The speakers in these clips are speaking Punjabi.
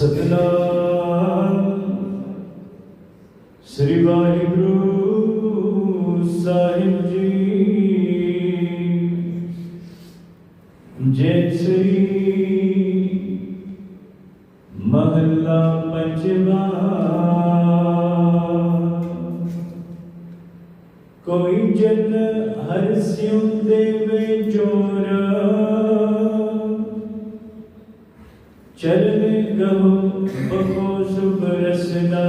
ਸਤਨਾਮ। ਸ੍ਰੀ ਵਾਹਿਗੁਰੂ ਸਾਹਿਬ ਜੀ। ਜੈ ਸ੍ਰੀ ਮਹੱਲਾ ਪੰਜਵਾ। ਕੋਈ ਜਨ ਹਰ ਸਿਉ ਦੇਵੇ ਚਰਨ ਗਹੁ ਬਖੋ ਸੁਭ ਰਸਨਾ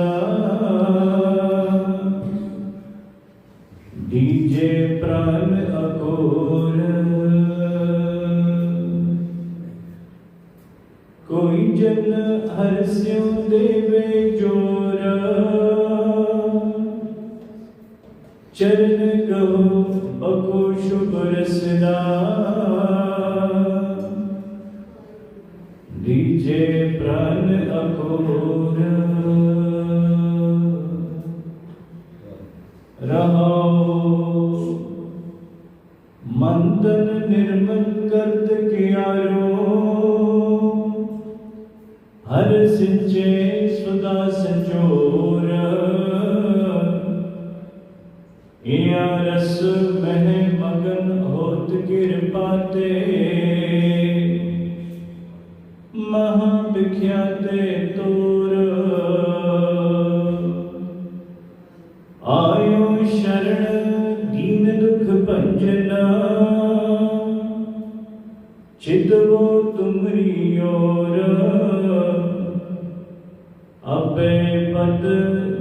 ਦੀਜੇ ਪ੍ਰਾਨ ਅਕੋਰ ਕੋਈ ਜਨ ਹਰ ਸਿਉ ਦੇਵੇ ਜੋਰ ਚਰਨ ਗਹੁ ਬਖੋ ਸ਼ੁਭ ਰਸਨਾ ਪ੍ਰਾਨ ਅਕੋਰ ਰਹਾਉ ਮੰਦਨ ਨਿਰਮਲ ਕਰਤ ਵਿਖਿਆ ਤੇ ਤੋਰ ਆਇਓ ਸ਼ਰਣ ਦੀਨ ਦੁਖ ਭੰਜਨਾ। ਚਿਤਵੋ ਤੁਮਰੀ ਓਰ। ਅਬੇ ਪਦ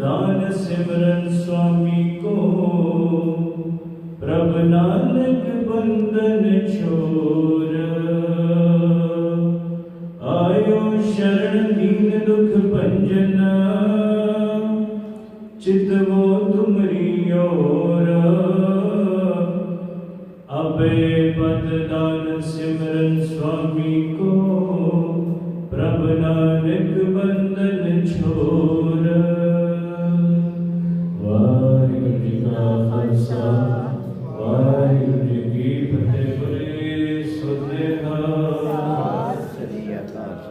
ਦਾਨ ਸਿਮਰਨ ਸੁਆਮੀ ਕੋ। ਪ੍ਰਭ ਨਾਨਕ ਬੰਦਨ ਛੋਰ। ਭੰਜਨਾ ਚਿਤਵੋ ਤੁਮਰੀ ਓਰ ਅਬੇ ਪਦ ਦਾਨ ਸਿਮਰਨ ਸੁਆਮੀ ਕੋ, ਪ੍ਰਭ ਨਾਨਕ ਬੰਦਨ ਛੋਰ। ਵਾਹਿਗੁਰੂ ਜੀ ਕਾ ਖਾਲਸਾ।